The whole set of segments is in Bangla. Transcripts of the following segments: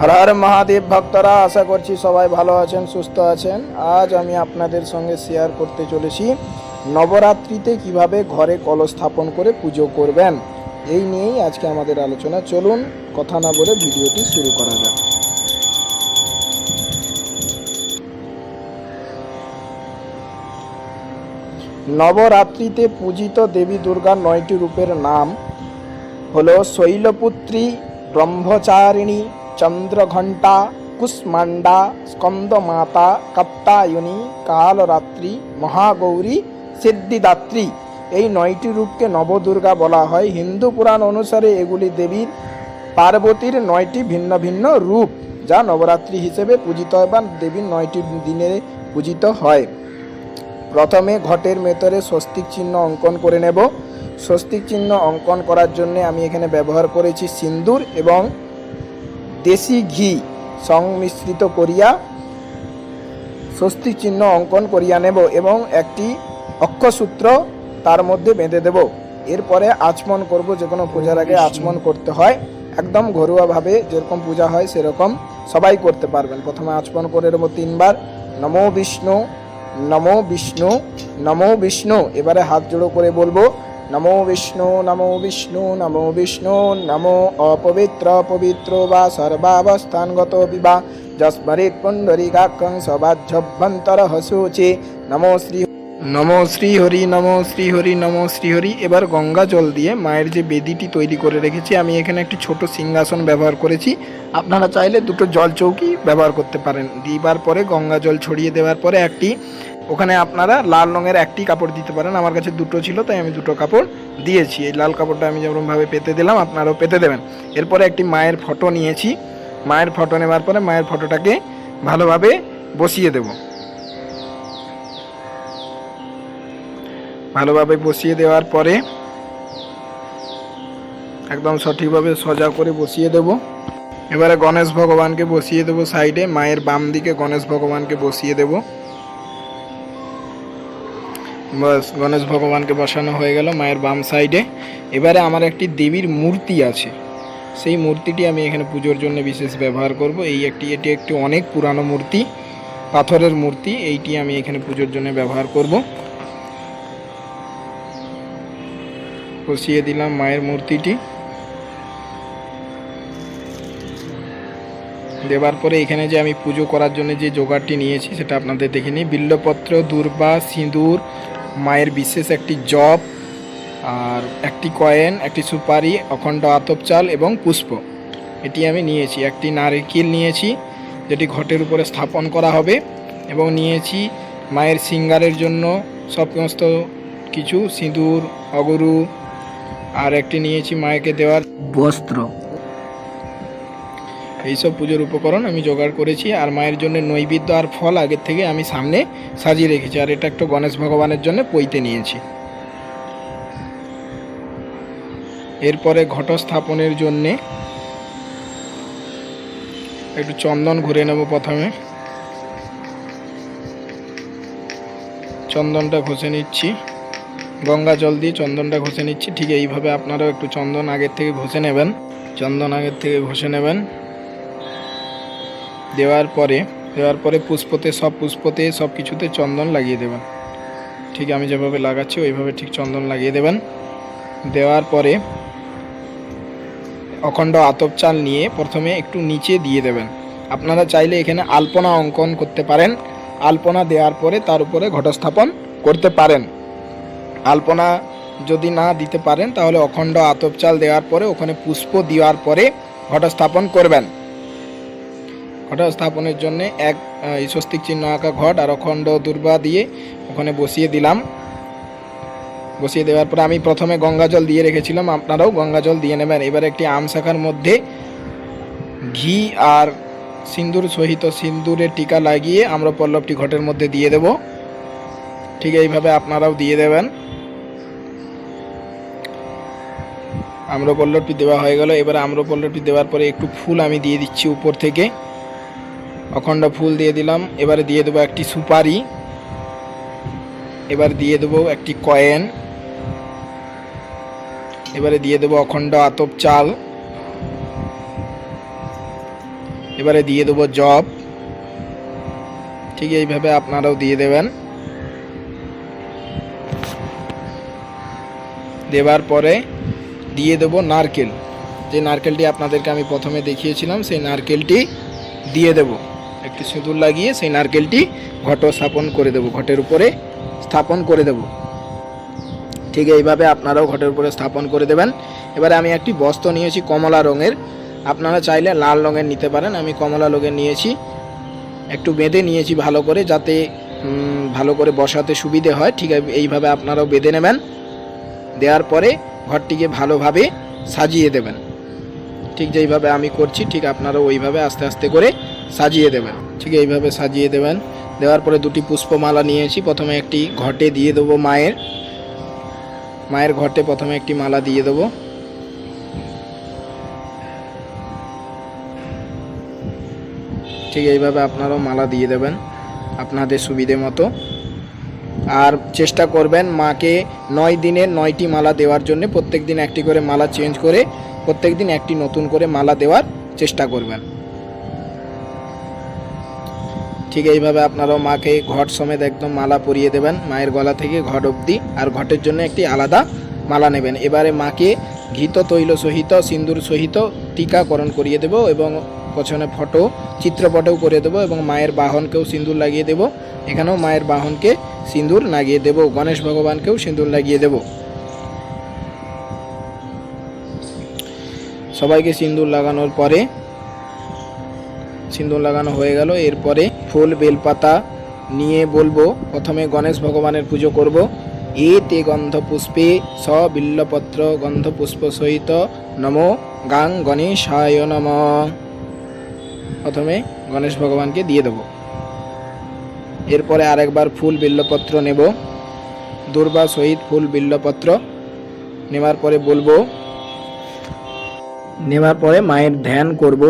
হর মহাদেব ভক্তরা, আশা করছি সবাই ভালো আছেন, সুস্থ আছেন। আজ আমি আপনাদের সঙ্গে শেয়ার করতে চলেছি, নবরাত্রিতে কীভাবে ঘরে কলস স্থাপন করে পুজো করবেন? এই নিয়েই আজকে আমাদের আলোচনা। চলুন, কথা না বলে ভিডিওটি শুরু করা যাক। নবরাত্রিতে পূজিত দেবী দুর্গার নয়টি রূপের নাম হলো শৈলপুত্রী, ব্রহ্মচারিণী চন্দ্রঘণ্টা কুষ্মান্ডা স্কন্দমাতা কাত্তায়নী কালরাত্রি, মহাগৌরী, সিদ্ধিদাত্রী। এই নয়টি রূপকে নবদুর্গা বলা হয়। হিন্দু পুরাণ অনুসারে এগুলি দেবীর পার্বতীর নয়টি ভিন্ন ভিন্ন রূপ, যা নবরাত্রি হিসেবে পূজিত হয় বা দেবীর নয়টি দিনে পূজিত হয়। প্রথমে ঘটের ভেতরে স্বস্তিক চিহ্ন অঙ্কন করে নেব। স্বস্তিক চিহ্ন অঙ্কন করার জন্য আমি এখানে ব্যবহার করেছি সিন্দুর এবং দেশি ঘি সংমিশ্রিত করিয়া স্বস্তিক চিহ্ন অঙ্কন করিয়া নেব এবং একটি অক্ষসূত্র তার মধ্যে বেঁধে দেব। এরপরে আচমন করব যে কোনো পূজার আগে আচমন করতে হয়। একদম ঘরোয়াভাবে যেরকম পূজা হয় সেরকম সবাই করতে পারবেন। প্রথমে আচমন করে নেব তিনবার। নমো বিষ্ণু নমো বিষ্ণু নমো বিষ্ণু। এবারে হাত জোড়ো করে বলব নমো বিষ্ণু নমো বিষ্ণু নমো বিষ্ণু নমো অপবিত্র পবিত্র বা সর্বাবস্থানগত বিবা যস্মরিত পুণ্ডরিকাক্ষং সবাধ্যভ্যন্তর হসুচে নমো শ্রী নমো শ্রীহরি নমো শ্রীহরি নমো শ্রীহরি এবার গঙ্গা জল দিয়ে মায়ের যে বেদিটি তৈরি করে রেখেছি, আমি এখানে একটি ছোট সিংহাসন ব্যবহার করেছি। আপনারা চাইলে দুটো জল চৌকি ব্যবহার করতে পারেন। দিবার পরে গঙ্গা জল ছড়িয়ে দেওয়ার পরে একটি ওখানে আপনারা লাল রঙের একটি কাপড় দিতে পারেন। আমার কাছে দুটো ছিল, তাই আমি দুটো কাপড় দিয়েছি। এই লাল কাপড়টা আমি যেরকমভাবে পেতে দিলাম, আপনারাও পেতে দেবেন। এরপরে একটি মায়ের ফটো নিয়েছি। মায়ের ফটো নেওয়ার পরে মায়ের ফটোটাকে ভালোভাবে বসিয়ে দেবো। ভালোভাবে বসিয়ে দেওয়ার পরে একদম সঠিকভাবে সজা করে বসিয়ে দেব। এবারে গণেশ ভগবানকে বসিয়ে দেব সাইডে। মায়ের বাম দিকে গণেশ ভগবানকে বসিয়ে দেব। বাস, গণেশ ভগবানকে বসানো হয়ে গেল মায়ের বাম সাইডে। এবারে আমার একটি দেবীর মূর্তি আছে। সেই মূর্তিটি আমি এখানে পুজোর জন্য বিশেষ ব্যবহার করব। এই একটি, এটি একটি অনেক পুরানো মূর্তি, পাথরের মূর্তি। এইটি আমি এখানে পুজোর জন্য ব্যবহার করব। বসিয়ে দিলাম মায়ের মূর্তিটি। দেওয়ার পরে এখানে যে আমি পুজো করার জন্য যে জোগাড়টি নিয়েছি, সেটা আপনাদের দেখে নিই বিল্লপত্র, দুর্বা, সিঁদুর মায়ের বিশেষ একটি জব আর একটি কয়েন, একটি সুপারি, অখণ্ড আতপ চাল এবং পুষ্প। এটি আমি নিয়েছি। একটি নারকেল নিয়েছি, যেটি ঘটের উপরে স্থাপন করা হবে এবং নিয়েছি মায়ের সিঙ্গারের জন্য সমস্ত কিছু, সিঁদুর, অগরু, আর একটি নিয়েছি মায়েকে দেওয়ার বস্ত্র। এইসব পুজোর উপকরণ আমি জোগাড় করেছি আর মায়ের জন্য নৈবেদ্য আর ফল আগের থেকে আমি সামনে সাজিয়ে রেখেছি আর এটা একটু গণেশ ভগবানের জন্য পইতে নিয়েছি। এরপরে ঘট স্থাপনের জন্যে একটু চন্দন ঘুরে নেব প্রথমে। চন্দনটা ঘষে নিচ্ছি। গঙ্গা জল দিয়ে চন্দনটা ঘষে নিচ্ছি। ঠিক এইভাবে আপনারাও একটু চন্দন আগের থেকে ঘষে নেবেন। চন্দন আগের থেকে ঘষে নেবেন। দেওয়ার পরে দেওয়ার পরে পুষ্পতে, সব পুষ্পতে, সব কিছুতে চন্দন লাগিয়ে দেবেন। ঠিক আমি যেভাবে লাগাচ্ছি, ওইভাবে ঠিক চন্দন লাগিয়ে দেবেন। দেওয়ার পরে অখণ্ড আতপ চাল নিয়ে প্রথমে একটু নিচে দিয়ে দেবেন। আপনারা চাইলে এখানে আলপনা অঙ্কন করতে পারেন। আলপনা দেওয়ার পরে তার উপরে ঘটস্থাপন করতে পারেন। আলপনা যদি না দিতে পারেন, তাহলে অখণ্ড আতপ চাল দেওয়ার পরে, ওখানে পুষ্প দেওয়ার পরে ঘটস্থাপন করবেন। ঘট স্থাপনের জন্য এক স্বস্তিক চিহ্ন আঁকা ঘট আর অখণ্ড দুর্বা দিয়ে ওখানে বসিয়ে দিলাম। বসিয়ে দেওয়ার পরে আমি প্রথমে গঙ্গা জল দিয়ে রেখেছিলাম। আপনারাও গঙ্গা জল দিয়ে নেবেন। এবার একটি আম শাখার মধ্যে ঘি আর সিন্দুর সহিত সিন্দুরের টিকা লাগিয়ে আমরা পল্লবটি ঘটের মধ্যে দিয়ে দেব। ঠিক এইভাবে আপনারাও দিয়ে দেবেন। আম্রপল্লবটি দেওয়া হয়ে গেল। এবার আম্রপল্লবটি দেওয়ার পরে একটু ফুল আমি দিয়ে দিচ্ছি উপর থেকে। অখণ্ড ফুল দিয়ে দিলাম। এবারে দিয়ে দেবো একটি সুপারি। এবার দিয়ে দেবো একটি কয়েন। এবারে দিয়ে দেবো অখণ্ড আতপ চাল। এবারে দিয়ে দেবো জব। ঠিক এইভাবে আপনারাও দিয়ে দেবেন। দেওয়ার পরে দিয়ে দেবো নারকেল। যে নারকেলটি আপনাদেরকে আমি প্রথমে দেখিয়েছিলাম, সেই নারকেলটি দিয়ে দেব। একটি সিঁদুর লাগিয়ে সেই নারকেলটি ঘট স্থাপন করে দেব, ঘটের উপরে স্থাপন করে দেব। ঠিক এইভাবে আপনারাও ঘটের উপরে স্থাপন করে দেবেন। এবারে আমি একটি বস্ত্র নিয়েছি কমলা রঙের। আপনারা চাইলে লাল রঙের নিতে পারেন। আমি কমলা রঙের নিয়েছি। একটু বেঁধে নিয়েছি ভালো করে যাতে ভালো করে বসাতে সুবিধে হয়। ঠিক এইভাবে আপনারাও বেঁধে নেবেন। দেওয়ার পরে ঘরটিকে ভালোভাবে সাজিয়ে দেবেন। ঠিক যেইভাবে আমি করছি, ঠিক আপনারাও ওইভাবে আস্তে আস্তে করে সাজিয়ে দেবেন। ঠিক এইভাবে সাজিয়ে দেবেন। দেওয়ার পরে দুটি পুষ্পমালা নিয়েছি প্রথমে একটি ঘটে দিয়ে দেবো মায়ের। মায়ের ঘটে প্রথমে একটি মালা দিয়ে দেবো। ঠিক এইভাবে আপনারাও মালা দিয়ে দেবেন আপনাদের সুবিধে মতো। আর চেষ্টা করবেন মাকে নয় দিনে নয়টি মালা দেওয়ার জন্য প্রত্যেক দিন একটি করে মালা চেঞ্জ করে, প্রত্যেক দিন একটি নতুন করে মালা দেওয়ার চেষ্টা করবেন। ঠিক এইভাবে আপনারাও মাকে ঘট সমেত একদম মালা পরিয়ে দেবেন, মায়ের গলা থেকে ঘট অবধি, আর ঘটের জন্য একটি আলাদা মালা নেবেন। এবারে মাকে ঘিত, তৈল সহিত, সিন্দুর সহিত টিকাকরণ করিয়ে দেব এবং পছনে ফটো, চিত্রপটেও করে দেব এবং মায়ের বাহনকেও সিন্দুর লাগিয়ে দেব। এখানেও মায়ের বাহনকে সিন্দুর লাগিয়ে দেব, গণেশ ভগবানকেও সিন্দুর লাগিয়ে দেব। সবাইকে সিন্দুর লাগানোর পরে সিন্দুর লাগানো হয়ে গেল। এরপরে ফুল বেলপাতা নিয়ে বলব, প্রথমে গণেশ ভগবানের পুজো করব। এতে গন্ধ পুষ্পে স বিল্লপত্র গন্ধ পুষ্প সহিত নমো গাং গণেশায় নম। প্রথমে গণেশ ভগবানকে দিয়ে দেবো। এরপরে আরেকবার ফুল বিল্লপত্র নেব। দুর্বা সহিত ফুল বিল্লপত্র নেওয়ার পরে বলব, নেওয়ার পরে মায়ের ধ্যান করব।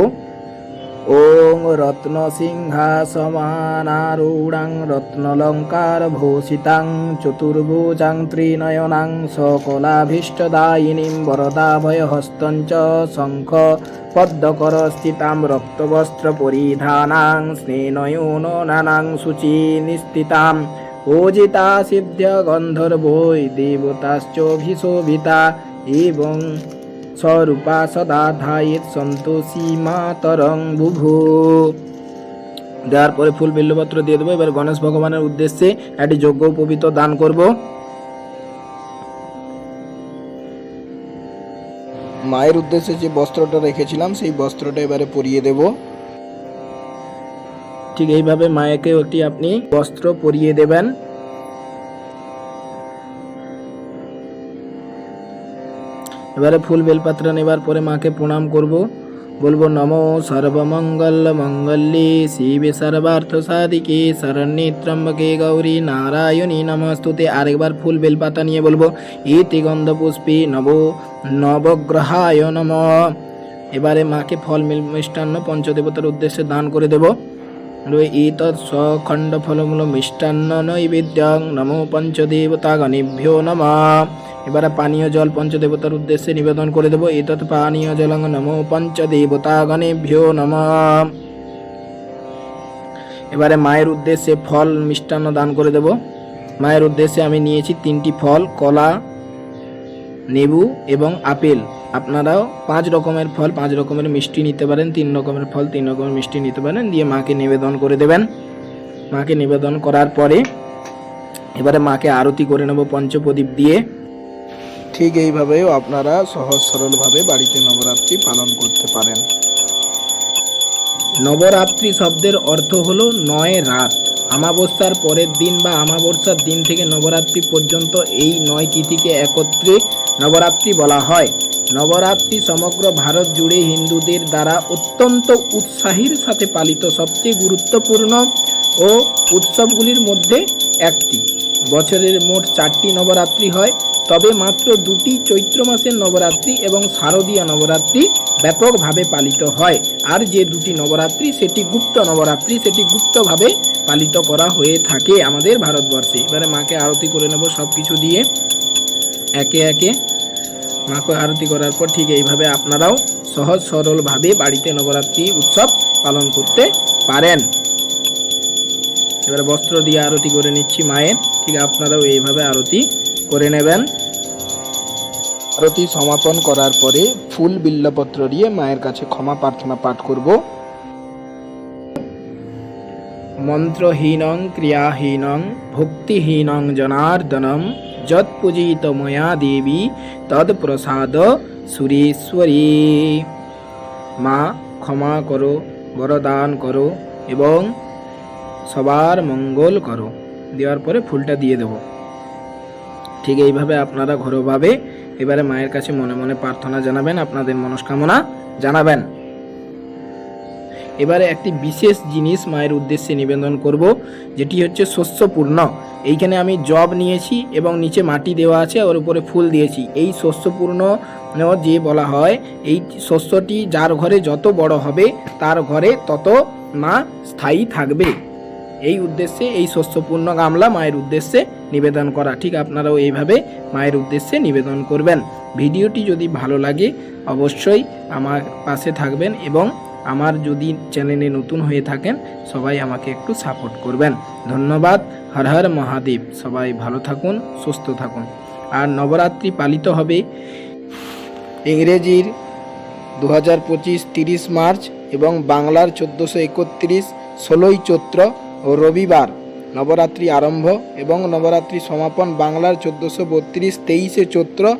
ওং রত্ন সিংহাসমানারূঢ়াং রত্নলঙ্কার ভূষিতাং চতুর্ভুজাং ত্রিনয়নাং সকলাভীষ্টদায়িনীং বরদাভয়হস্तं চ শঙ্খ পদ্মকর স্থিতাং রক্তবস্ত্র পরিধানাং স্নেনয়ূনানাং শুচি স্বরূপা সদা ধায়েত সন্তোষী মাতরং বুভু। দেওয়ার পরে ফুল বিল্লপত্র দিয়ে দেবো। এবার গণেশ ভগবানের উদ্দেশ্যে একটি যজ্ঞ পবিত্র দান করব। মায়ের উদ্দেশ্যে যে বস্ত্রটা রেখেছিলাম, সেই বস্ত্রটা এবারে পরিয়ে দেব। ঠিক এইভাবে মায়েকেও একটি আপনি বস্ত্র পরিয়ে দেবেন। এবারে ফুল বেলপাত্র নেবার পরে মাকে প্রণাম করব। বলব, নমো সর্বমঙ্গল মঙ্গলে শিবে সর্বার্থ সাধিকে শরণ্যে ত্রম্বকে গৌরী নারায়ণী নমস্তুতে। আরেকবার ফুল বেলপাতা নিয়ে বলব, ইতি গন্ধ পুষ্পে নব নবগ্রহায় নম। এবারে মাকে ফল মিষ্টান্ন পঞ্চদেবতার উদ্দেশ্যে দান করে দেব। ইতৎ সখণ্ড ফলমূল মিষ্টান্ন নৈবেদ্যং নমো পঞ্চদেবতা গণেভ্যো নমঃ এবারে পানীয় জল পঞ্চদেবতার উদ্দেশ্যে নিবেদন করে দেব, এতৎ পানীয় জলং নমো পঞ্চদেবতা গণেভ্যো নমঃ। এবারে মায়ের উদ্দেশ্যে ফল মিষ্টান্ন দান করে দেব। মায়ের উদ্দেশ্যে আমি নিয়েছি তিনটি ফল, কলা, লেবু এবং আপেল। আপনারাও পাঁচ রকমের ফল, পাঁচ রকমের মিষ্টি নিতে পারেন, তিন রকমের ফল, তিন রকমের মিষ্টি নিতে পারেন, দিয়ে মাকে নিবেদন করে দেবেন। মাকে নিবেদন করার পরে এবারে মাকে আরতি করে নেব পঞ্চপ্রদীপ দিয়ে। ঠিক এইভাবেও আপনারা সহজ সরলভাবে বাড়িতে নবরাত্রি পালন করতে পারেন। নবরাত্রি শব্দের অর্থ হলো নয় রাত। আমাবস্যার পরের দিন বা আমাবস্যার দিন থেকে নবরাত্রি পর্যন্ত এই নয় তিথিকে একত্রে নবরাত্রি বলা হয়। নবরাত্রি সমগ্র ভারত জুড়ে হিন্দুদের দ্বারা অত্যন্ত উৎসাহীর সাথে পালিত সবচেয়ে গুরুত্বপূর্ণ ও উৎসবগুলির মধ্যে একটি। বছরের মোট চারটি নবরাত্রি হয়, তবে মাত্র দুটি চৈত্র মাসের নবরাত্রি এবং শারদীয় নবরাত্রি ব্যাপকভাবে পালিত হয়। আর যে দুটি নবরাত্রি, সেটি গুপ্ত নবরাত্রি, সেটি গুপ্তভাবে পালিত করা হয়ে থাকে আমাদের ভারতবর্ষে। এবারে মাকে আরতি করে নেব সব কিছু দিয়ে। একে একে মাকে আরতি করার পর ঠিক এইভাবে আপনারাও সহজ সরলভাবে বাড়িতে নবরাত্রি উৎসব পালন করতে পারেন। এবারে বস্ত্র দিয়ে আরতি করে নিচ্ছি মায়ের। ঠিক আপনারাও এইভাবে আরতি করে নেবেন। আরতি সমাপন করার পরে ফুল বিল্লপত্র দিয়ে মায়ের কাছে ক্ষমা প্রার্থনা পাঠ করব। মন্ত্রহীনং, ক্রিয়াহীনং, ভক্তিহীনং, জনার্দনম। যৎ পূজিত ময়া দেবী তদ প্রসাদ সুরেশ্বরী। মা, ক্ষমা করো, বরদান করো এবং সবার মঙ্গল করো। দেওয়ার পরে ফুলটা দিয়ে দেবো। ঠিক এইভাবে আপনারা ঘরোভাবে এবারে মায়ের কাছে মনে মনে প্রার্থনা জানাবেন, আপনাদের মনস্কামনা জানাবেন। এবারে একটি বিশেষ জিনিস মায়ের উদ্দেশ্যে নিবেদন করব, যেটি হচ্ছে শস্যপূর্ণ এইখানে আমি জব নিয়েছি এবং নিচে মাটি দেওয়া আছে, ওর উপরে ফুল দিয়েছি। এই শস্যপূর্ণ যে বলা হয়, এই শস্যটি যার ঘরে যত বড় হবে, তার ঘরে তত মা স্থায়ী থাকবে। এই উদ্দেশ্যে, এই শস্যপূর্ণ গামলা মায়ের উদ্দেশ্যে নিবেদন করা। ঠিক আপনারাও এইভাবে মায়ের উদ্দেশ্যে নিবেদন করবেন। ভিডিওটি যদি ভালো লাগে, অবশ্যই আমার পাশে থাকবেন এবং আমার যদি চ্যানেলে নতুন হয়ে থাকেন, সবাই আমাকে একটু সাপোর্ট করবেন। ধন্যবাদ, হর হর মহাদেব। সবাই ভালো থাকুন, সুস্থ থাকুন। আর নবরাত্রি পালিত হবে ইংরেজির দু হাজার পঁচিশ তিরিশ মার্চ এবং বাংলার চোদ্দোশো একত্রিশ ষোলোই চৈত্র ও রবিবার। নবরাত্রি আরম্ভ এবং নবরাত্রি সমাপন বাংলার চোদ্দোশো বত্রিশ তেইশে চৈত্র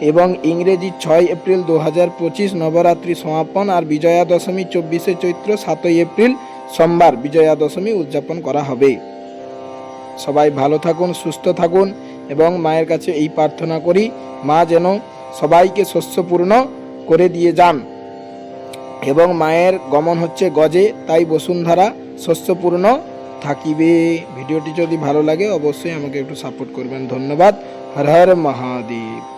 এবং ইংরেজি ছয় এপ্রিল দু হাজার পঁচিশ নবরাত্রি সমাপন আর বিজয়া দশমী চব্বিশে চৈত্র সাতই এপ্রিল সোমবার বিজয়া দশমী উদযাপন করা হবে। সবাই ভালো থাকুন, সুস্থ থাকুন এবং মায়ের কাছে এই প্রার্থনা করি, মা যেন সবাইকে শস্যপূর্ণ করে দিয়ে যান এবং মায়ের গমন হচ্ছে গজে, তাই বসুন্ধরা শস্যপূর্ণ থাকিবে। ভিডিওটি যদি ভালো লাগে অবশ্যই আমাকে একটু সাপোর্ট করবেন। ধন্যবাদ। হর হর মহাদেব।